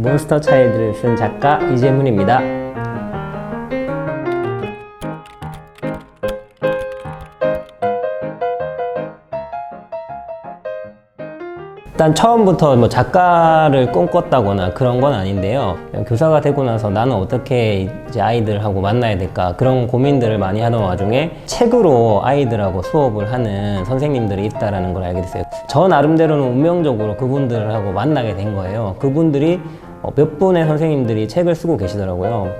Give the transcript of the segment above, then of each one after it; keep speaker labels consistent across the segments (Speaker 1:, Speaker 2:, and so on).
Speaker 1: 몬스터 차일드를 쓴 작가 이재문입니다. 일단 처음부터 뭐 작가를 꿈꿨다거나 그런 건 아닌데요. 교사가 되고 나서 나는 어떻게 이제 아이들하고 만나야 될까 그런 고민들을 많이 하던 와중에 책으로 아이들하고 수업을 하는 선생님들이 있다라는 걸 알게 됐어요. 저 나름대로는 운명적으로 그분들하고 만나게 된 거예요. 그분들이 어, 몇 분의 선생님들이 책을 쓰고 계시더라고요.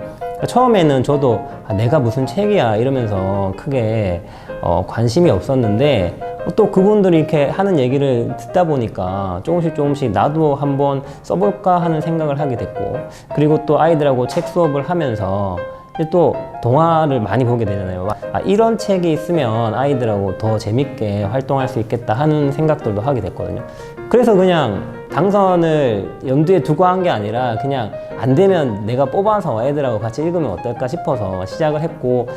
Speaker 1: 처음에는 저도 아, 내가 무슨 책이야 이러면서 크게 어, 관심이 없었는데 또 그분들이 이렇게 하는 얘기를 듣다 보니까 조금씩 조금씩 나도 한번 써볼까 하는 생각을 하게 됐고 그리고 또 아이들하고 책 수업을 하면서 또 동화를 많이 보게 되잖아요. 아, 이런 책이 있으면 아이들하고 더 재밌게 활동할 수 있겠다 하는 생각들도 하게 됐거든요. 그래서 그냥 당선을 염두에 두고 한 게 아니라 그냥 안 되면 내가 뽑아서 애들하고 같이 읽으면 어떨까 싶어서 시작을 했고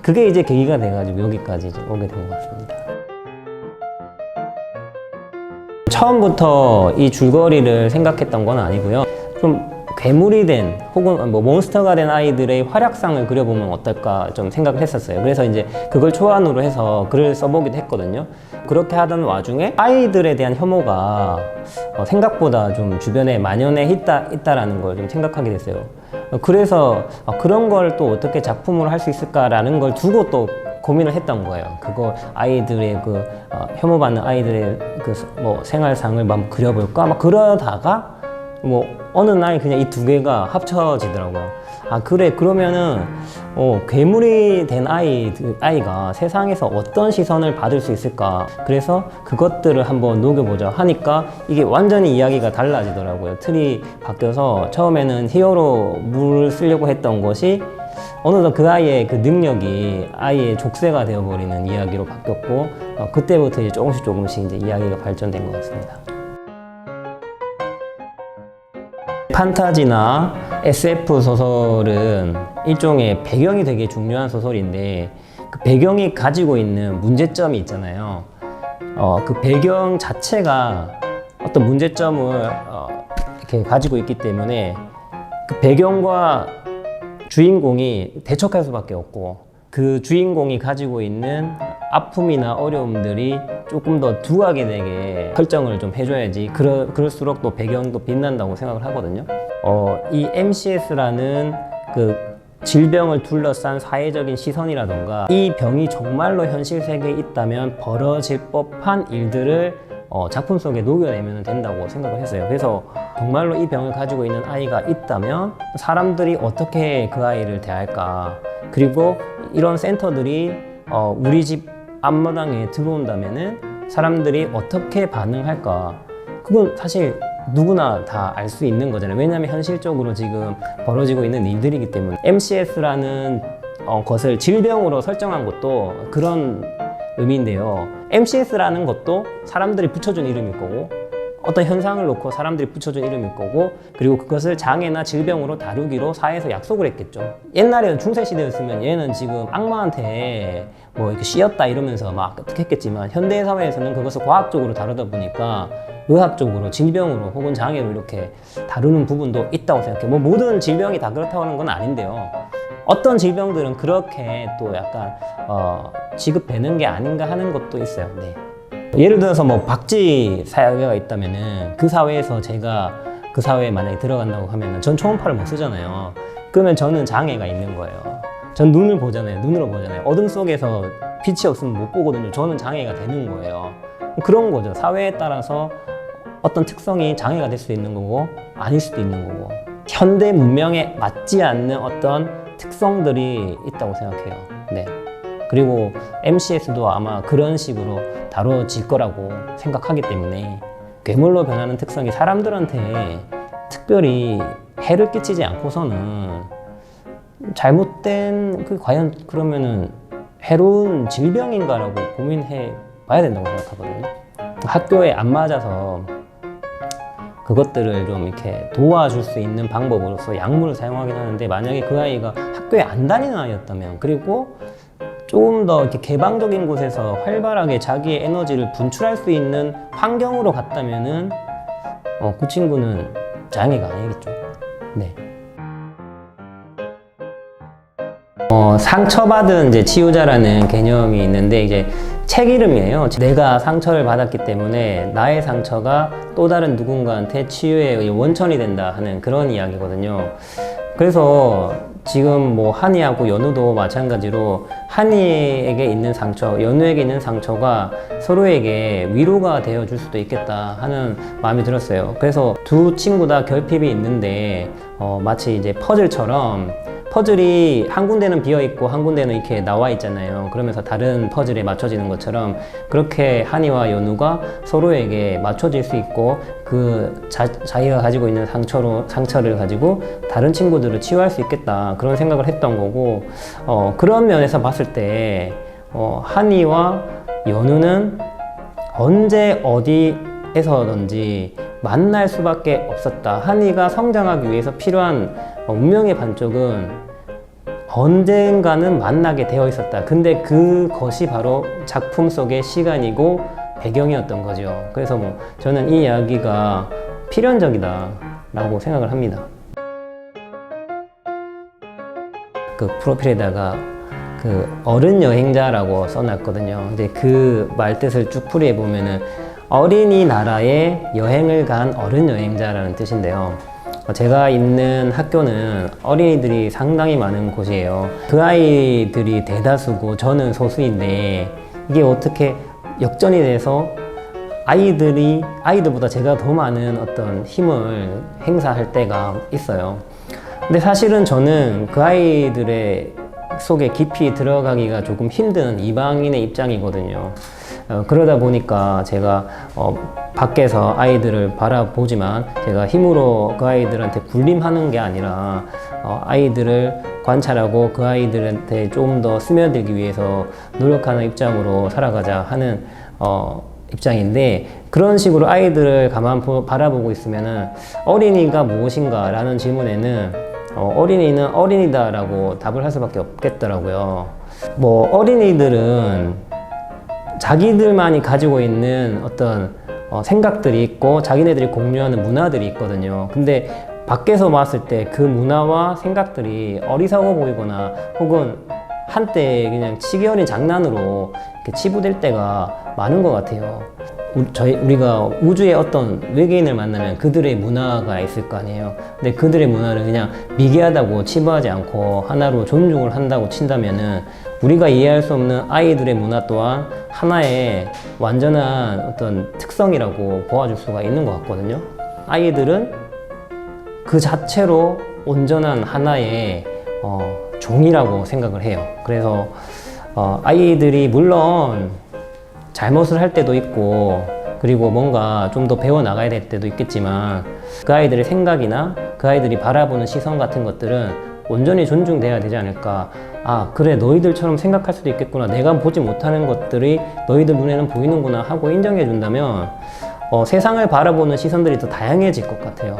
Speaker 1: 그게 이제 계기가 돼가지고 여기까지 오게 된 것 같습니다. 처음부터 이 줄거리를 생각했던 건 아니고요. 좀 괴물이 된 혹은 뭐 몬스터가 된 아이들의 활약상을 그려보면 어떨까 좀 생각을 했었어요. 그래서 이제 그걸 초안으로 해서 글을 써보기도 했거든요. 그렇게 하던 와중에 아이들에 대한 혐오가 어, 생각보다 좀 주변에 만연해 있다, 있다라는 걸 좀 생각하게 됐어요. 어, 그래서 어, 그런 걸 또 어떻게 작품으로 할 수 있을까라는 걸 두고 또 고민을 했던 거예요. 그거 아이들의 그 어, 혐오받는 아이들의 그 뭐 생활상을 막 그려볼까? 막 그러다가 뭐 어느 날 그냥 이 두 개가 합쳐지더라고요. 아 그래 그러면은 어, 괴물이 된 아이 아이가 세상에서 어떤 시선을 받을 수 있을까? 그래서 그것들을 한번 녹여보자 하니까 이게 완전히 이야기가 달라지더라고요. 틀이 바뀌어서 처음에는 히어로 물을 쓰려고 했던 것이 어느덧 그 아이의 그 능력이 아이의 족쇄가 되어버리는 이야기로 바뀌었고 어, 그때부터 이제 조금씩 조금씩 이제 이야기가 발전된 것 같습니다. 판타지나 SF 소설은 일종의 배경이 되게 중요한 소설인데 그 배경이 가지고 있는 문제점이 있잖아요. 어, 그 배경 자체가 어떤 문제점을 어, 이렇게 가지고 있기 때문에 그 배경과 주인공이 대척할 수밖에 없고 그 주인공이 가지고 있는 아픔이나 어려움들이 조금 더 두하게 되게 설정을 좀 해줘야지 그러, 그럴수록 또 배경도 빛난다고 생각을 하거든요 어, 이 MCS라는 그 질병을 둘러싼 사회적인 시선이라던가 이 병이 정말로 현실 세계에 있다면 벌어질 법한 일들을 어, 작품 속에 녹여내면 된다고 생각을 했어요. 그래서 정말로 이 병을 가지고 있는 아이가 있다면 사람들이 어떻게 그 아이를 대할까? 그리고 이런 센터들이 어, 우리 집 앞마당에 들어온다면은 사람들이 어떻게 반응할까? 그건 사실 누구나 다 알 수 있는 거잖아요. 왜냐하면 현실적으로 지금 벌어지고 있는 일들이기 때문에 MCS라는 어, 것을 질병으로 설정한 것도 그런 의미인데요. MCS라는 것도 사람들이 붙여준 이름일 거고 어떤 현상을 놓고 사람들이 붙여준 이름일 거고 그리고 그것을 장애나 질병으로 다루기로 사회에서 약속을 했겠죠. 옛날에는 중세 시대였으면 얘는 지금 악마한테 뭐 이렇게 씌었다 이러면서 막 했겠지만 현대 사회에서는 그것을 과학적으로 다루다 보니까 의학적으로 질병으로 혹은 장애로 이렇게 다루는 부분도 있다고 생각해요. 뭐 모든 질병이 다 그렇다고 하는 건 아닌데요. 어떤 질병들은 그렇게 또 약간 어, 지급되는 게 아닌가 하는 것도 있어요. 네. 예를 들어서 뭐 박쥐 사회가 있다면은 그 사회에서 제가 그 사회에 만약에 들어간다고 하면은 전 초음파를 못 쓰잖아요. 그러면 저는 장애가 있는 거예요. 전 눈을 보잖아요. 눈으로 보잖아요. 어둠 속에서 빛이 없으면 못 보거든요. 저는 장애가 되는 거예요. 그런 거죠. 사회에 따라서 어떤 특성이 장애가 될 수 있는 거고 아닐 수도 있는 거고 현대 문명에 맞지 않는 어떤 특성들이 있다고 생각해요. 네. 그리고 MCS도 아마 그런 식으로 다뤄질 거라고 생각하기 때문에 괴물로 변하는 특성이 사람들한테 특별히 해를 끼치지 않고서는 잘못된 그 과연 그러면은 해로운 질병인가라고 고민해 봐야 된다고 생각하거든요. 학교에 안 맞아서 그것들을 좀 이렇게 도와줄 수 있는 방법으로서 약물을 사용하긴 하는데 만약에 그 아이가 학교에 안 다니는 아이였다면 그리고 조금 더 이렇게 개방적인 곳에서 활발하게 자기의 에너지를 분출할 수 있는 환경으로 갔다면은 어, 그 친구는 장애가 아니겠죠. 네. 어, 상처받은 이제 치유자라는 개념이 있는데 이제 책 이름이에요. 내가 상처를 받았기 때문에 나의 상처가 또 다른 누군가한테 치유의 원천이 된다 하는 그런 이야기거든요. 그래서 지금 뭐 한이하고 연우도 마찬가지로 한이에게 있는 상처, 연우에게 있는 상처가 서로에게 위로가 되어 줄 수도 있겠다 하는 마음이 들었어요. 그래서 두 친구 다 결핍이 있는데 어, 마치 이제 퍼즐처럼 퍼즐이 한 군데는 비어 있고 한 군데는 이렇게 나와 있잖아요. 그러면서 다른 퍼즐에 맞춰지는 것처럼 그렇게 한이와 연우가 서로에게 맞춰질 수 있고 그 자, 자기가 가지고 있는 상처로 상처를 가지고 다른 친구들을 치유할 수 있겠다 그런 생각을 했던 거고 어, 그런 면에서 봤을 때 어, 한이와 연우는 언제 어디에서든지 만날 수밖에 없었다. 한이가 성장하기 위해서 필요한 어, 운명의 반쪽은 언젠가는 만나게 되어 있었다. 근데 그것이 바로 작품 속의 시간이고 배경이었던 거죠. 그래서 뭐 저는 이 이야기가 필연적이다라고 생각을 합니다. 그 프로필에다가 그 어른 여행자라고 써놨거든요. 근데 그 말뜻을 쭉 풀이해 보면은 어린이 나라에 여행을 간 어른 여행자라는 뜻인데요. 어, 제가 있는 학교는 어린이들이 상당히 많은 곳이에요. 그 아이들이 대다수고 저는 소수인데 이게 어떻게 역전이 돼서 아이들이 아이들보다 제가 더 많은 어떤 힘을 행사할 때가 있어요. 근데 사실은 저는 그 아이들의 속에 깊이 들어가기가 조금 힘든 이방인의 입장이거든요. 어, 그러다 보니까 제가 어, 밖에서 아이들을 바라보지만 제가 힘으로 그 아이들한테 군림하는 게 아니라 어, 아이들을 관찰하고 그 아이들한테 좀더 스며들기 위해서 노력하는 입장으로 살아가자 하는 어, 입장인데 그런 식으로 아이들을 가만 보, 바라보고 있으면은 어린이가 무엇인가라는 질문에는 어, 어린이는 어린이다라고 답을 할 수밖에 없겠더라고요. 뭐 어린이들은 자기들만이 가지고 있는 어떤 어, 생각들이 있고 자기네들이 공유하는 문화들이 있거든요. 근데 밖에서 봤을 때 그 문화와 생각들이 어리석어 보이거나 혹은 한때 그냥 치기 어린 장난으로 치부될 때가 많은 것 같아요. 우- 저희 우리가 우주의 어떤 외계인을 만나면 그들의 문화가 있을 거 아니에요. 근데 그들의 문화를 그냥 미개하다고 치부하지 않고 하나로 존중을 한다고 친다면은 우리가 이해할 수 없는 아이들의 문화 또한 하나의 완전한 어떤 특성이라고 보아줄 수가 있는 것 같거든요. 아이들은 그 자체로 온전한 하나의 어, 종이라고 생각을 해요. 그래서 어, 아이들이 물론 잘못을 할 때도 있고 그리고 뭔가 좀 더 배워 나가야 될 때도 있겠지만 그 아이들의 생각이나 그 아이들이 바라보는 시선 같은 것들은 온전히 존중돼야 되지 않을까. 아, 그래, 너희들처럼 생각할 수도 있겠구나. 내가 보지 못하는 것들이 너희들 눈에는 보이는구나 하고 인정해 준다면 어, 세상을 바라보는 시선들이 더 다양해질 것 같아요.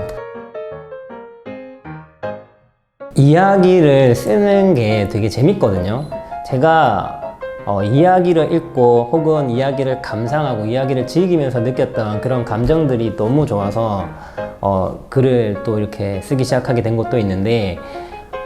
Speaker 1: 이야기를 쓰는 게 되게 재밌거든요. 제가 어, 이야기를 읽고 혹은 이야기를 감상하고 이야기를 즐기면서 느꼈던 그런 감정들이 너무 좋아서 어, 글을 또 이렇게 쓰기 시작하게 된 것도 있는데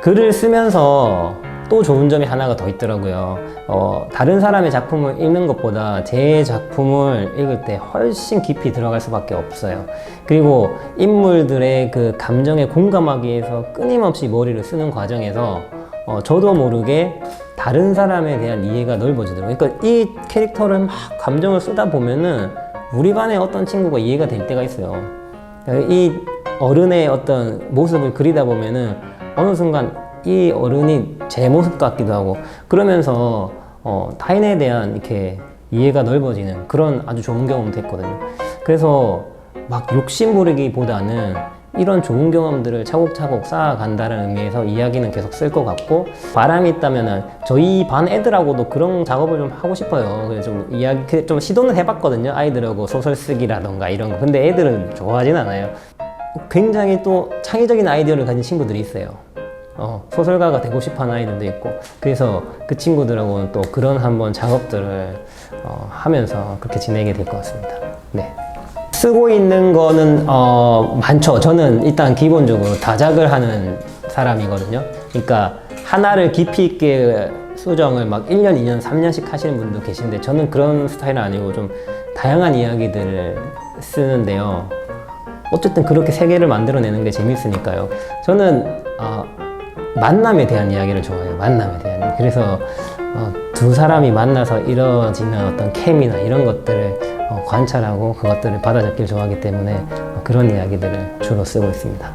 Speaker 1: 글을 쓰면서 또 좋은 점이 하나가 더 있더라고요. 어, 다른 사람의 작품을 읽는 것보다 제 작품을 읽을 때 훨씬 깊이 들어갈 수밖에 없어요. 그리고 인물들의 그 감정에 공감하기 위해서 끊임없이 머리를 쓰는 과정에서 어, 저도 모르게 다른 사람에 대한 이해가 넓어지더라고요. 그러니까 이 캐릭터를 막 감정을 쓰다 보면은 우리 반에 어떤 친구가 이해가 될 때가 있어요. 이 어른의 어떤 모습을 그리다 보면은 어느 순간 이 어른이 제 모습 같기도 하고 그러면서 어, 타인에 대한 이렇게 이해가 넓어지는 그런 아주 좋은 경험 됐거든요. 그래서 막 욕심 부리기보다는 이런 좋은 경험들을 차곡차곡 쌓아간다는 의미에서 이야기는 계속 쓸 것 같고 바람이 있다면은 저희 반 애들하고도 그런 작업을 좀 하고 싶어요. 그래서 좀 이야기 그좀 시도는 해봤거든요. 아이들하고 소설 쓰기라던가 이런 거. 근데 애들은 좋아하진 않아요. 굉장히 또 창의적인 아이디어를 가진 친구들이 있어요. 어, 소설가가 되고 싶어 하는 아이들도 있고 그래서 그 친구들하고는 또 그런 한번 작업들을 어, 하면서 그렇게 지내게 될것 같습니다. 네. 쓰고 있는 거는 어, 많죠. 저는 일단 기본적으로 다작을 하는 사람이거든요. 그러니까 하나를 깊이 있게 수정을 막 1년, 2년, 3년씩 하시는 분도 계신데 저는 그런 스타일은 아니고 좀 다양한 이야기들을 쓰는데요. 어쨌든 그렇게 세계를 만들어내는 게 재밌으니까요. 저는 어, 만남에 대한 이야기를 좋아해요. 만남에 대한. 그래서 어, 두 사람이 만나서 이루어지는 어떤 케미나 이런 것들을 어, 관찰하고 그것들을 받아적기를 좋아하기 때문에 어, 그런 이야기들을 주로 쓰고 있습니다.